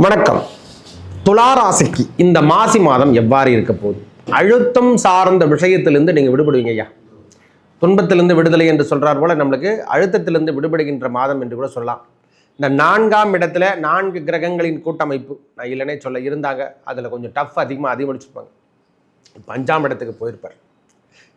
வணக்கம். துளாராசிக்கு இந்த மாசி மாதம் எவ்வாறு இருக்க போகுது? அழுத்தம் சார்ந்த விஷயத்திலிருந்து நீங்கள் விடுபடுவீங்க ஐயா. துன்பத்திலிருந்து விடுதலை என்று சொல்கிறார் போல நம்மளுக்கு அழுத்தத்திலிருந்து விடுபடுகின்ற மாதம் என்று கூட சொல்லலாம். இந்த நான்காம் இடத்துல நான்கு கிரகங்களின் கூட்டமைப்பு. நான் இல்லைனே சொல்ல இருந்தாங்க. அதில் கொஞ்சம் டஃப் அதிகமாக அதிகமடிச்சிருப்பாங்க இப்போ அஞ்சாம் இடத்துக்கு போயிருப்பார்.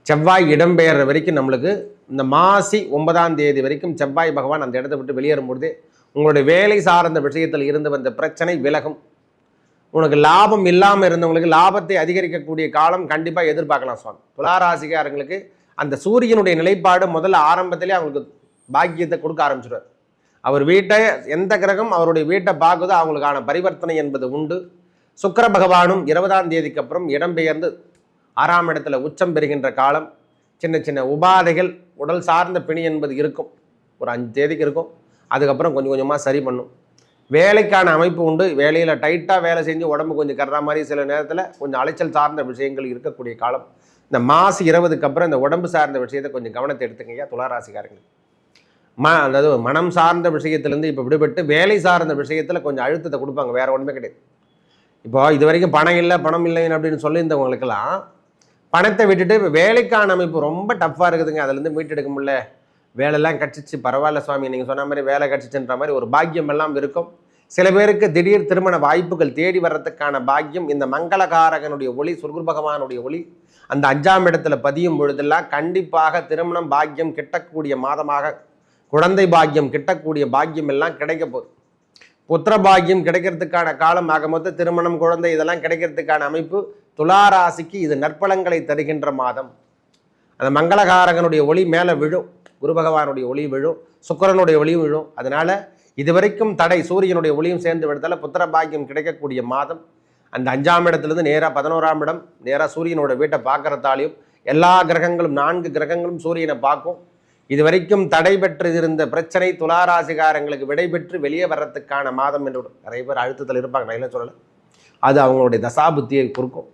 செவ்வாய் இடம்பெயர்ற வரைக்கும் நம்மளுக்கு இந்த மாசி ஒன்பதாம் தேதி வரைக்கும் செவ்வாய் பகவான் அந்த இடத்தை விட்டு வெளியேறும் பொழுது உங்களுடைய வேலை சார்ந்த விஷயத்தில் இருந்து வந்த பிரச்சனை விலகும். உனக்கு லாபம் இல்லாமல் இருந்தவங்களுக்கு லாபத்தை அதிகரிக்கக்கூடிய காலம் கண்டிப்பாக எதிர்பார்க்கலாம் சுவாமி. துளாராசிக்காரங்களுக்கு அந்த சூரியனுடைய நிலைப்பாடு முதல்ல ஆரம்பத்திலே அவங்களுக்கு பாக்கியத்தை கொடுக்க ஆரம்பிச்சிடுவார் அவர் வீட்டை எந்த கிரகம் அவருடைய வீட்டை பார்க்குதோ அவங்களுக்கான பரிவர்த்தனை என்பது உண்டு. சுக்கர பகவானும் இருபதாம் தேதிக்கு அப்புறம் இடம்பெயர்ந்து ஆறாம் இடத்துல உச்சம் பெறுகின்ற காலம். சின்ன சின்ன உபாதைகள் உடல் சார்ந்த பிணி என்பது இருக்கும். ஒரு அஞ்சு தேதிக்கு இருக்கும். அதுக்கப்புறம் கொஞ்சம் கொஞ்சமாக சரி பண்ணும். வேலைக்கான அமைப்பு உண்டு. வேலையில் டைட்டாக வேலை செஞ்சு உடம்பு கொஞ்சம் கர்ற மாதிரி சில நேரத்தில் கொஞ்சம் அலைச்சல் சார்ந்த விஷயங்கள் இருக்கக்கூடிய காலம். இந்த மாசு இருபதுக்கு அப்புறம் இந்த உடம்பு சார்ந்த விஷயத்தை கொஞ்சம் கவனத்தை எடுத்துக்கங்க துளாராசிக்காரங்க ம அதாவது மனம் சார்ந்த விஷயத்துலேருந்து இப்போ விடுபட்டு வேலை சார்ந்த விஷயத்தில் கொஞ்சம் அழுத்தத்தை கொடுப்பாங்க. வேறு ஒன்றுமே கிடையாது. இப்போ இது வரைக்கும் பணம் இல்லை பணம் இல்லைன்னு அப்படின்னு சொல்லியிருந்தவங்களுக்கெல்லாம் பணத்தை விட்டுட்டு இப்போ வேலைக்கான அமைப்பு ரொம்ப டஃப்பாக இருக்குதுங்க. அதுலேருந்து மீட்டெடுக்க முடியல. வேலையெல்லாம் கட்சிச்சு பரவாயில்ல சுவாமி நீங்கள் சொன்ன மாதிரி வேலை கட்சிச்சுன்ற மாதிரி ஒரு பாக்கியம் எல்லாம் இருக்கும். சில பேருக்கு திடீர் திருமண வாய்ப்புகள் தேடி வர்றதுக்கான பாக்கியம் இந்த மங்களகாரகனுடைய ஒளி சுர்குரு பகவானுடைய ஒளி அந்த அஞ்சாம் இடத்துல பதியும் பொழுதெல்லாம் கண்டிப்பாக திருமணம் பாக்கியம் கிட்டக்கூடிய மாதமாக குழந்தை பாக்கியம் கிட்டக்கூடிய பாக்கியம் எல்லாம் கிடைக்க போகுது. புத்திர பாக்கியம் கிடைக்கிறதுக்கான காலம் ஆக திருமணம் குழந்தை இதெல்லாம் கிடைக்கிறதுக்கான அமைப்பு துளாராசிக்கு இது நற்பலங்களை தருகின்ற மாதம். அந்த மங்களகாரகனுடைய ஒளி மேலே விழும். குரு பகவானுடைய ஒளி விழும் சுக்கிரனுடைய ஒளி விழும். அதனால இதுவரைக்கும் தடை சூரியனுடைய ஒளியும் சேர்ந்து விடுறதால புத்திர பாக்கியம் கிடைக்கக்கூடிய மாதம். அந்த அஞ்சாம் இடத்துலேருந்து நேராக பதினோராம் இடம் நேராக சூரியனோட வீட்டை பார்க்குறதாலையும் எல்லா கிரகங்களும் நான்கு கிரகங்களும் சூரியனை பார்க்கும். இது வரைக்கும் தடை பெற்று இருந்த பிரச்சனை துளாராசிகாரங்களுக்கு விடைபெற்று வெளியே வர்றதுக்கான மாதம் என்று நிறைய பேர் அழுத்தத்தில் இருப்பாங்க நான் என்ன சொல்லலை. அது அவங்களுடைய தசாபுத்தியை குறுக்கும்.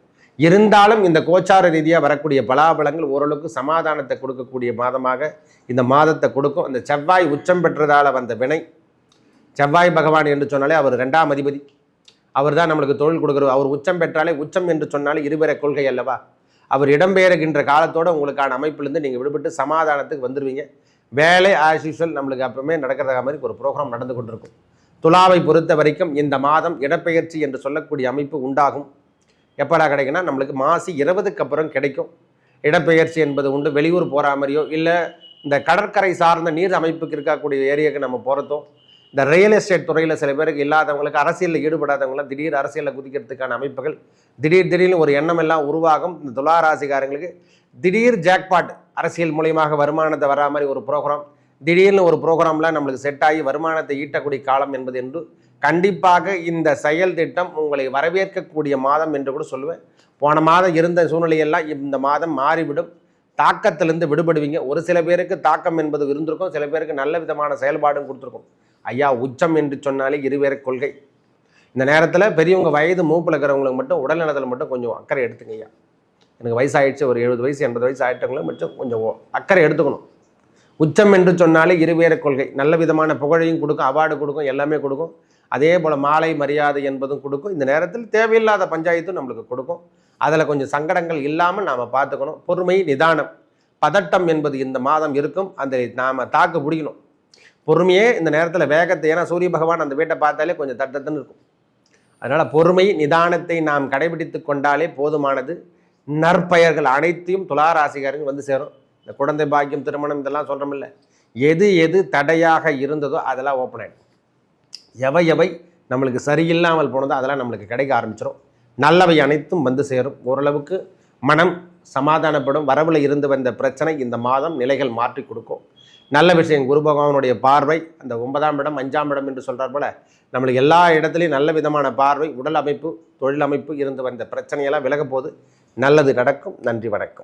இருந்தாலும் இந்த கோச்சார ரீதியாக வரக்கூடிய பலாபலங்கள் ஓரளவுக்கு சமாதானத்தை கொடுக்கக்கூடிய மாதமாக இந்த மாதத்தை கொடுக்கும். அந்த செவ்வாய் உச்சம் பெற்றதால் வந்த வினை செவ்வாய் பகவான் என்று சொன்னாலே அவர் ரெண்டாம் அதிபதி. அவர் தான் நம்மளுக்கு தொழில் கொடுக்குறவர் அவர் உச்சம் பெற்றாலே உச்சம் என்று சொன்னாலே இருவர கொள்கை அல்லவா? அவர் இடம்பெயர்கின்ற காலத்தோட உங்களுக்கான அமைப்பிலிருந்து நீங்கள் விடுபட்டு சமாதானத்துக்கு வந்துடுவீங்க வேலை ஆஸ் யூஸ்வல் நம்மளுக்கு அப்பவுமே நடக்கிறதா மாதிரி ஒரு ப்ரோக்ராம் நடந்து கொண்டிருக்கும். துலாவை பொறுத்த வரைக்கும் இந்த மாதம் இடப்பெயர்ச்சி என்று சொல்லக்கூடிய அமைப்பு உண்டாகும். எப்படா கிடைக்குன்னா நம்மளுக்கு மாசி இருபதுக்கு அப்புறம் கிடைக்கும். இடப்பெயர்ச்சி என்பது உண்டு. வெளியூர் போகிற மாதிரியோ இல்லை இந்த கடற்கரை சார்ந்த நீர் அமைப்புக்கு இருக்கக்கூடிய ஏரியாவுக்கு நம்ம போகிறதோ இந்த ரியல் எஸ்டேட் துறையில் சில பேருக்கு இல்லாதவங்களுக்கு அரசியலில் ஈடுபடாதவங்களாம் திடீர் அரசியலில் குதிக்கிறதுக்கான அமைப்புகள் திடீர் திடீர்னு ஒரு எண்ணம் எல்லாம் உருவாகும். இந்த துளாராசிக்காரங்களுக்கு திடீர் ஜாக்பாட் அரசியல் மூலியமாக வருமானத்தை வரா மாதிரி ஒரு ப்ரோக்ராம் திடீர்னு ஒரு ப்ரோக்ராம்லாம் நம்மளுக்கு செட் ஆகி வருமானத்தை ஈட்டக்கூடிய காலம் என்பது என்று கண்டிப்பாக இந்த செயல் திட்டம் உங்களை வரவேற்கக்கூடிய மாதம் என்று கூட சொல்லுவேன். போன மாதம் இருந்த சூழ்நிலையெல்லாம் இந்த மாதம் மாறிவிடும். தாக்கத்திலிருந்து விடுபடுவீங்க. ஒரு சில பேருக்கு தாக்கம் என்பது இருந்திருக்கும். சில பேருக்கு நல்ல விதமான செயல்பாடும் கொடுத்துருக்கும். ஐயா உச்சம் என்று சொன்னாலே இருவேற கொள்கை. இந்த நேரத்தில் பெரியவங்க வயது மூப்பில் இருக்கிறவங்களுக்கு மட்டும் உடல் நலத்தில் மட்டும் கொஞ்சம் அக்கறை எடுத்துங்க ஐயா. எனக்கு வயசாயிடுச்சு ஒரு எழுபது வயசு எண்பது வயசு ஆகிட்டவங்களும் மட்டும் கொஞ்சம் அக்கறை எடுத்துக்கணும். உச்சம் என்று சொன்னாலே இருவேற கொள்கை. நல்ல விதமான புகழையும் கொடுக்கும் அவார்டு கொடுக்கும் எல்லாமே கொடுக்கும். அதே போல் மாலை மரியாதை என்பதும் கொடுக்கும். இந்த நேரத்தில் தேவையில்லாத பஞ்சாயத்தும் நம்மளுக்கு கொடுக்கும். அதில் கொஞ்சம் சங்கடங்கள் இல்லாமல் நாம் பார்த்துக்கணும். பொறுமை நிதானம் பதட்டம் என்பது இந்த மாதம் இருக்கும். அந்த நாம் தாக்கு பிடிக்கணும். பொறுமையே இந்த நேரத்தில் வேகத்தை ஏன்னா சூரிய பகவான் அந்த வீட்டை பார்த்தாலே கொஞ்சம் தட்டத்துன்னு இருக்கும். அதனால் பொறுமை நிதானத்தை நாம் கடைபிடித்து கொண்டாலே போதுமானது. நற்பெயர்கள் அனைத்தையும் துளாராசிகாரங்க வந்து சேரும். இந்த குழந்தை பாக்கியம் திருமணம் இதெல்லாம் சொல்கிறோமில்ல எது எது தடையாக இருந்ததோ அதெல்லாம் ஓப்பன் ஆகிடும் எவை எவை நம்மளுக்கு சரியில்லாமல் போனதோ அதெல்லாம் நம்மளுக்கு கிடைக்க ஆரம்பிச்சிடும் நல்லவை அனைத்தும் வந்து சேரும். ஓரளவுக்கு மனம் சமாதானப்படும். வரவில் இருந்து வந்த பிரச்சனை இந்த மாதம் நிலைகள் மாற்றி கொடுக்கும். நல்ல விஷயம். குரு பகவானுடைய பார்வை அந்த ஒன்பதாம் இடம் அஞ்சாம் இடம் என்று சொல்கிறார் போல நம்மளுக்கு எல்லா இடத்துலையும் நல்ல விதமான பார்வை உடல் அமைப்பு தொழில் அமைப்பு இருந்து வந்த பிரச்சனையெல்லாம் விலக போது நல்லது நடக்கும். நன்றி வணக்கம்.